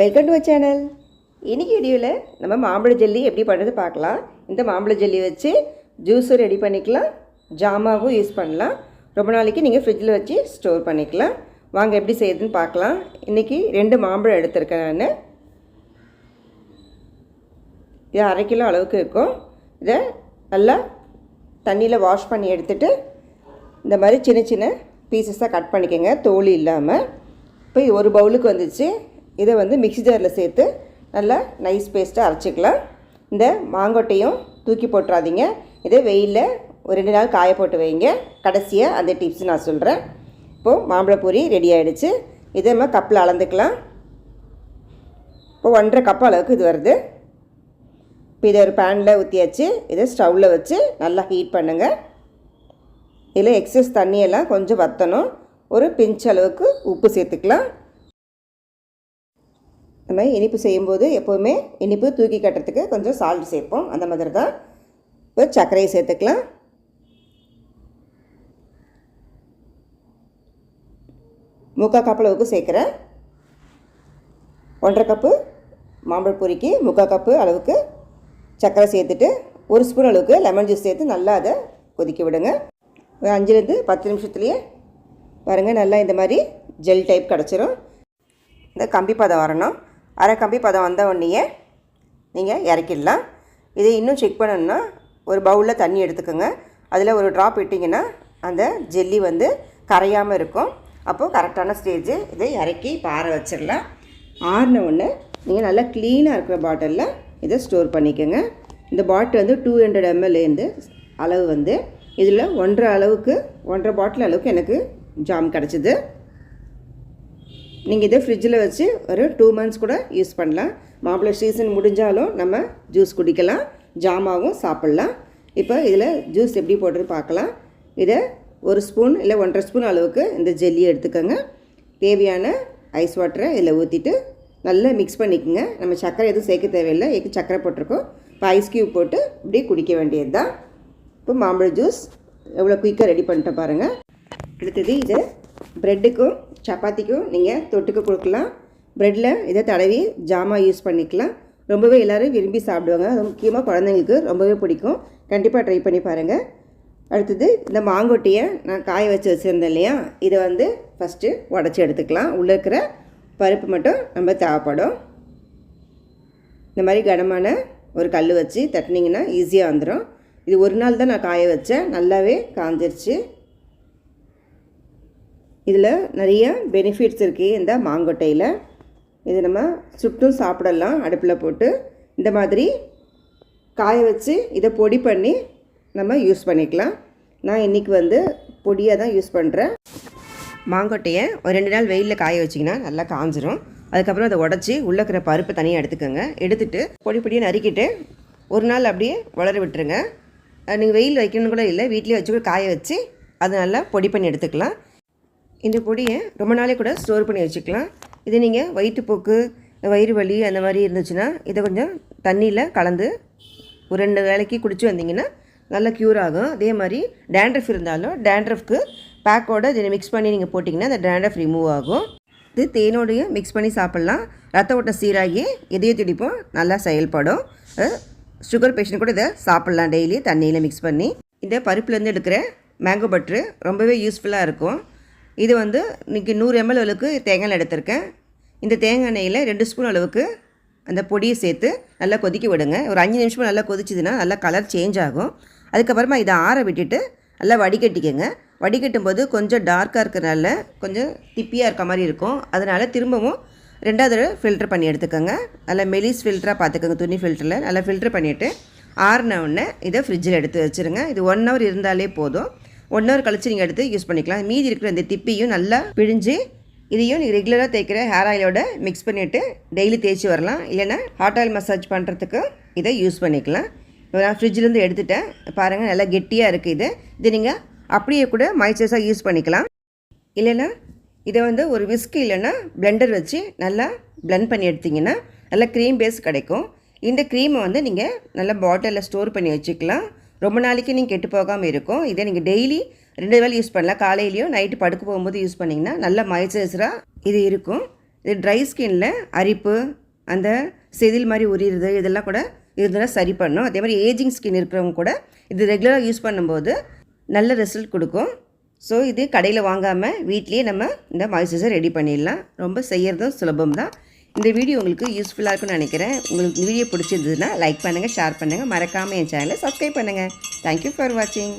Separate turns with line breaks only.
Welcome to channel இன்னைக்கு வீடியோவில் நம்ம மாம்பழ ஜெல்லி எப்படி பண்ணுறது பார்க்கலாம். இந்த மாம்பழ ஜெல்லி வச்சு ஜூஸும் ரெடி பண்ணிக்கலாம். ஜாமாவும் யூஸ் பண்ணலாம். ரொம்ப நாளைக்கு நீங்கள் ஃப்ரிட்ஜில் வச்சு ஸ்டோர் பண்ணிக்கலாம். வாங்க எப்படி செய்யுதுன்னு பார்க்கலாம். இன்றைக்கி ரெண்டு மாம்பழம் எடுத்திருக்கேன் நான். இது அரை கிலோ அளவுக்கு இருக்கும். இதை நல்லா தண்ணியில் வாஷ் பண்ணி எடுத்துகிட்டு இந்த மாதிரி சின்ன சின்ன பீசஸாக கட் பண்ணிக்கோங்க. தோல் இல்லாமல் இப்போ ஒரு பவுலுக்கு வந்துச்சு. இதை வந்து மிக்ஸி ஜாரில் சேர்த்து நல்லா நைஸ் பேஸ்ட்டாக அரைச்சிக்கலாம். இந்த மாங்கொட்டையும் தூக்கி போட்டுறாதீங்க. இதை வெயிலில் ஒரு ரெண்டு நாள் காய போட்டு வைங்க. கடைசியாக அந்த டிப்ஸ் நான் சொல்கிறேன் இப்போது மாம்பழப்பூரி ரெடி ஆகிடுச்சு இதை நம்ம கப்பில் அளந்துக்கலாம். இப்போ ஒன்றரை கப் அளவுக்கு இது வருது. இப்போ இதை ஒரு பேனில் ஊற்றியாச்சு இதை ஸ்டவ்வில் வச்சு நல்லா ஹீட் பண்ணுங்கள் இதில் எக்ஸஸ் தண்ணியெல்லாம் கொஞ்சம் வற்றணும் ஒரு பிஞ்ச் அளவுக்கு உப்பு சேர்த்துக்கலாம். நம்ம இனிப்பு செய்யும்போது எப்போவுமே இனிப்பு தூக்கி கட்டுறதுக்கு கொஞ்சம் சால்ட் சேர்ப்போம். அந்த மாதிரி தான் இப்போ சர்க்கரையை சேர்த்துக்கலாம். முக்கால் கப் அளவுக்கு சேர்க்குறேன் ஒன்றரை கப்பு மாம்பழ பொரிக்கு முக்கால் கப்பு அளவுக்கு சர்க்கரை சேர்த்துட்டு ஒரு ஸ்பூன் அளவுக்கு லெமன் ஜூஸ் சேர்த்து நல்லா அதை கொதிக்க விடுங்க. ஒரு அஞ்சுலேருந்து பத்து நிமிஷத்துலேயே பாருங்கள் நல்லா இந்த மாதிரி ஜெல் டைப் கிடச்சிரும். இந்த கம்பி பதம் வரணும். அரை கம்பி பதம் வந்த உடனேயே நீங்கள் இறக்கிடலாம். இதை இன்னும் செக் பண்ணணுன்னா ஒரு பவுலில் தண்ணி எடுத்துக்கோங்க. அதில் ஒரு ட்ராப் இட்டிங்கன்னா அந்த ஜெல்லி வந்து கரையாமல் இருக்கும். அப்போது கரெக்டான ஸ்டேஜு இதை இறக்கி பாற வச்சிடலாம். ஆறின ஒன்று நீங்கள் நல்லா க்ளீனாக இருக்கிற பாட்டிலில் இதை ஸ்டோர் பண்ணிக்கோங்க. இந்த பாட்டில் வந்து டூ ஹண்ட்ரட் எம்எல்ஏந்து அளவு வந்து இதில் ஒன்றரை அளவுக்கு ஒன்றரை பாட்டில் அளவுக்கு எனக்கு ஜாம் கிடச்சிது. நீங்கள் இதை ஃப்ரிட்ஜில் வச்சு ஒரு டூ மந்த்ஸ் கூட யூஸ் பண்ணலாம். மாம்பழ சீசன் முடிஞ்சாலும் நம்ம ஜூஸ் குடிக்கலாம். ஜாமாவும் சாப்பிட்லாம். இப்போ இதில் ஜூஸ் எப்படி போட்டு பார்க்கலாம். இதை ஒரு ஸ்பூன் இல்லை ஒன்றரை ஸ்பூன் அளவுக்கு இந்த ஜெல்லியை எடுத்துக்கோங்க. தேவையான ஐஸ் வாட்டரை இதில் ஊற்றிட்டு நல்லா மிக்ஸ் பண்ணிக்கோங்க. நம்ம சர்க்கரை எதுவும் சேர்க்க தேவையில்லை. எக்கு சர்க்கரை போட்டிருக்கோம். இப்போ ஐஸ் க்யூப் போட்டு இப்படி குடிக்க வேண்டியது தான் இப்போ மாம்பழ ஜூஸ் எவ்வளோ குயிக்காக ரெடி பண்ணிட்டு பாருங்கள் அடுத்தது இதை ப்ரெட்டுக்கும் சப்பாத்திக்கும் நீங்கள் தொட்டுக்க கொடுக்கலாம். ப்ரெட்டில் இதை தடவி ஜாமா யூஸ் பண்ணிக்கலாம். ரொம்பவே எல்லோரும் விரும்பி சாப்பிடுவாங்க. அது முக்கியமாக குழந்தைங்களுக்கு ரொம்பவே பிடிக்கும். கண்டிப்பாக ட்ரை பண்ணி பாருங்கள் அடுத்தது இந்த மாங்கொட்டியை நான் காய வச்சு வச்சுருந்தேன் இல்லையா? இதை வந்து ஃபஸ்ட்டு உடச்சி எடுத்துக்கலாம். உள்ளே இருக்கிற பருப்பு மட்டும் நம்ம தேவைப்படும். இந்த மாதிரி கனமான ஒரு கல் வச்சு தட்டினீங்கன்னா ஈஸியாக வந்துடும் இது ஒரு நாள் தான் நான் காய வச்சேன். நல்லாவே காஞ்சிருச்சு. இதில் நிறைய பெனிஃபிட்ஸ் இருக்குது இந்த மாங்கொட்டையில். இது நம்ம சுட்டும் சாப்பிடலாம் அடுப்பில் போட்டு. இந்த மாதிரி காய வச்சு இதை பொடி பண்ணி நம்ம யூஸ் பண்ணிக்கலாம். நான் இன்றைக்கி வந்து பொடியாக தான் யூஸ் பண்ணுறேன் மாங்கொட்டையை ஒரு ரெண்டு நாள் வெயிலில் காய வச்சிங்கன்னா நல்லா காஞ்சிரும். அதுக்கப்புறம் அதை உடச்சி உள்ளே இருக்கிற பருப்பை தனியாக எடுத்துக்கோங்க. எடுத்துகிட்டு பொடி பொடியை நறுக்கிட்டு ஒரு நாள் அப்படியே வளர விட்டுருங்க. நீங்கள் வெயில் வைக்கணும் கூட இல்லை வீட்லேயே வச்சு கூட காய வச்சு அதை நல்லா பொடி பண்ணி எடுத்துக்கலாம். இந்த பொடியை ரொம்ப நாளே கூட ஸ்டோர் பண்ணி வச்சுக்கலாம். இது நீங்கள் வயிற்றுப்போக்கு வயிறு வலி அந்த மாதிரி இருந்துச்சுன்னா இதை கொஞ்சம் தண்ணியில் கலந்து ஒரு ரெண்டு வேலைக்கு குடிச்சு வந்தீங்கன்னா நல்லா க்யூர் ஆகும். அதே மாதிரி டேண்ட்ரஃப் இருந்தாலும் டேண்ட்ரஃப்க்கு பேக்கோட இதை மிக்ஸ் பண்ணி நீங்கள் போட்டிங்கன்னா அந்த டேண்ட்ரஃப் ரிமூவ் ஆகும். இது தேனோடையும் மிக்ஸ் பண்ணி சாப்பிட்லாம். ரத்த ஓட்டம் சீராகி இதய துடிப்பும் நல்லா செயல்படும். சுகர் பேஷண்ட் கூட இதை சாப்பிட்லாம். டெய்லி தண்ணியில் மிக்ஸ் பண்ணி. இந்த பருப்புலேருந்து எடுக்கிற மேங்கோ பட்ரு ரொம்பவே யூஸ்ஃபுல்லாக இருக்கும். இது வந்து இன்றைக்கி நூறு எம்எல் அளவுக்கு தேங்காய் எண்ணெய் எடுத்திருக்கேன். இந்த தேங்காய் எண்ணெயில் ரெண்டு ஸ்பூன் அளவுக்கு அந்த பொடியை சேர்த்து நல்லா கொதிக்க விடுங்க. ஒரு அஞ்சு நிமிஷம் நல்லா கொதிச்சுதுன்னா நல்லா கலர் சேஞ்ச் ஆகும். அதுக்கப்புறமா இதை ஆற விட்டுட்டு நல்லா வடிகட்டிக்கங்க. வடிகட்டும் போது கொஞ்சம் டார்க்காக இருக்கிறனால கொஞ்சம் திப்பியாக இருக்க மாதிரி இருக்கும். அதனால் திரும்பவும் ரெண்டாவது தடவை ஃபில்டர் பண்ணி எடுத்துக்கோங்க. நல்லா மெலிஸ் ஃபில்டராக பார்த்துக்கோங்க. துணி ஃபில்டரில் நல்லா ஃபில்டர் பண்ணிவிட்டு ஆறின உடனே இதை ஃப்ரிட்ஜில் எடுத்து வச்சுருங்க. இது ஒன் ஹவர் இருந்தாலே போதும். ஒன் ஹவர் கழிச்சு நீங்கள் எடுத்து யூஸ் பண்ணிக்கலாம். மீதி இருக்கிற இந்த திப்பியும் நல்லா பிழிஞ்சு இதையும் நீங்கள் ரெகுலராக தேய்க்கிற ஹேர் ஆயிலோட மிக்ஸ் பண்ணிவிட்டு டெய்லி தேய்ச்சி வரலாம். இல்லைன்னா ஹாட் ஆயில் மசாஜ் பண்ணுறதுக்கு இதை யூஸ் பண்ணிக்கலாம். இப்போ நான் ஃப்ரிட்ஜிலேருந்து எடுத்துட்டேன். பாருங்கள் நல்லா கெட்டியாக இருக்குது இது. இது நீங்கள் அப்படியே கூட மாய்ச்சரைஸாக யூஸ் பண்ணிக்கலாம். இல்லைன்னா இதை வந்து ஒரு விஸ்கு இல்லைன்னா பிளெண்டர் வச்சு நல்லா பிளெண்ட் பண்ணி எடுத்திங்கன்னா நல்லா க்ரீம் பேஸ் கிடைக்கும். இந்த க்ரீமை வந்து நீங்கள் நல்லா பாட்டிலில் ஸ்டோர் பண்ணி வச்சுக்கலாம். ரொம்ப நாளைக்கு நீங்கள் கெட்டு போகாமல் இருக்கும். இதை நீங்கள் டெய்லி ரெண்டு வேலை யூஸ் பண்ணலாம். காலையிலையும் நைட்டு படுக்க போகும்போது யூஸ் பண்ணிங்கன்னா நல்ல மாய்ச்சரைசராக இது இருக்கும். இது ட்ரை ஸ்கின்ல அரிப்பு அந்த செதில் மாதிரி உரியுறது இதெல்லாம் கூட இதெல்லாம் சரி பண்ணும். அதே மாதிரி ஏஜிங் ஸ்கின் இருக்கிறவங்க கூட இது ரெகுலராக யூஸ் பண்ணும்போது நல்ல ரிசல்ட் கொடுக்கும். ஸோ இது கடையில் வாங்காமல் வீட்லேயே நம்ம இந்த மாய்ஸ்சரைசர் ரெடி பண்ணிடலாம். ரொம்ப செய்கிறதும் சுலபம் தான் இந்த வீடியோ உங்களுக்கு யூஸ்ஃபுல்லாக இருக்கும்னு நினைக்கிறேன். உங்களுக்கு இந்த வீடியோ பிடிச்சிருந்ததுன்னா லைக் பண்ணுங்கள் ஷேர் பண்ணுங்கள் மறக்காமல் என் சேனலை சப்ஸ்கிரைப் பண்ணுங்கள் தேங்க்யூ ஃபார் வாட்சிங்